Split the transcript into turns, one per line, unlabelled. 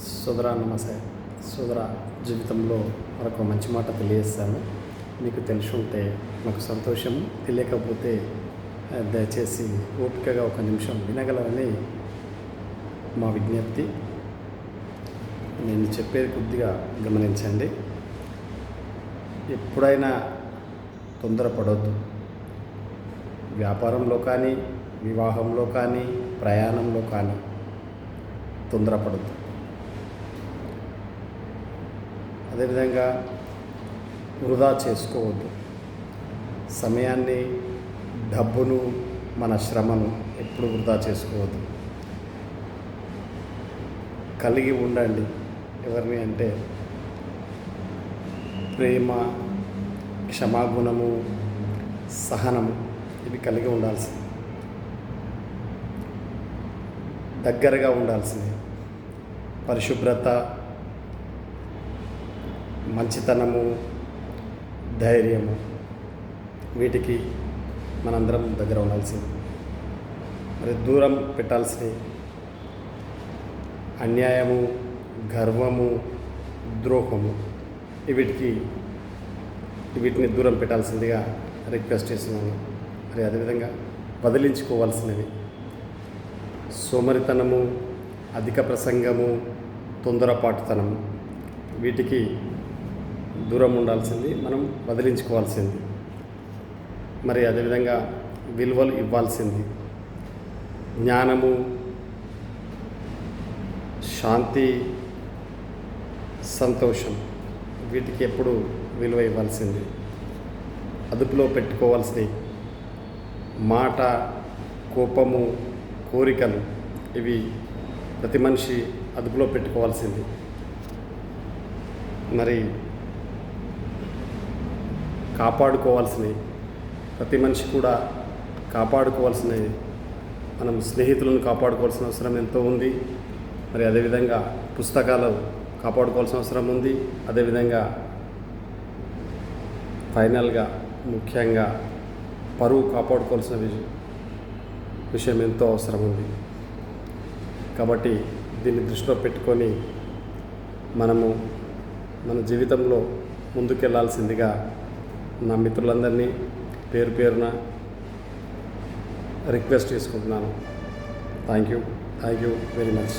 సుధరా నమస్తే. సుధరా జీవితంలో మరొక మంచి మాట తెలియజేస్తాను. మీకు తెలిసి ఉంటే నాకు సంతోషం తెలియకపోతే దయచేసి ఓపికగా ఒక నిమిషం వినగలరని మా విజ్ఞప్తి. నేను చెప్పేది కొద్దిగా గమనించండి. ఎప్పుడైనా తొందరపడవద్దు వ్యాపారంలో కానీ వివాహంలో కానీ ప్రయాణంలో కానీ తొందరపడద్దు. అదేవిధంగా వృధా చేసుకోవద్దు. సమయాన్ని డబ్బును మన శ్రమను ఎప్పుడు వృధా చేసుకోవద్దు. కలిగి ఉండండి. ఎవరిని అంటే ప్రేమ క్షమాగుణము సహనము ఇవి కలిగి ఉండాల్సింది. దగ్గరగా ఉండాల్సింది. పరిశుభ్రత మంచితనము ధైర్యము వీటికి మనందరం దగ్గర ఉండాల్సింది. మరి దూరం పెట్టాల్సినవి అన్యాయము గర్వము ద్రోహము వీటికి వీటిని దూరం పెట్టాల్సిందిగా రిక్వెస్ట్ చేస్తున్నాను. మరి అదేవిధంగా వదిలించుకోవాల్సినవి సోమరితనము అధిక ప్రసంగము తొందరపాటుతనము వీటికి దూరం ఉండాల్సింది మనం వదిలించుకోవాల్సింది. మరి అదేవిధంగా విలువలు ఇవ్వాల్సింది. జ్ఞానము శాంతి సంతోషం వీటికి ఎప్పుడు విలువ ఇవ్వాల్సింది. అదుపులో పెట్టుకోవాల్సింది మాట కోపము కోరికలు ఇవి ప్రతి మనిషి అదుపులో పెట్టుకోవాల్సింది. మరి కాపాడుకోవాల్సినవి. ప్రతి మనిషి కూడా కాపాడుకోవాల్సినవి మనం స్నేహితులను కాపాడుకోవాల్సిన అవసరం ఎంతో ఉంది. మరి అదేవిధంగా పుస్తకాలు కాపాడుకోవాల్సిన అవసరం ఉంది. అదేవిధంగా ఫైనల్గా ముఖ్యంగా పరువు కాపాడుకోవాల్సిన విషయం విషయం ఎంతో అవసరం ఉంది. కాబట్టి దీన్ని దృష్టిలో పెట్టుకొని మనము మన జీవితంలో ముందుకెళ్ళాల్సిందిగా నా మిత్రులందరినీ పేరు పేరున రిక్వెస్ట్ చేసుకుంటున్నాను. Thank you thank you very much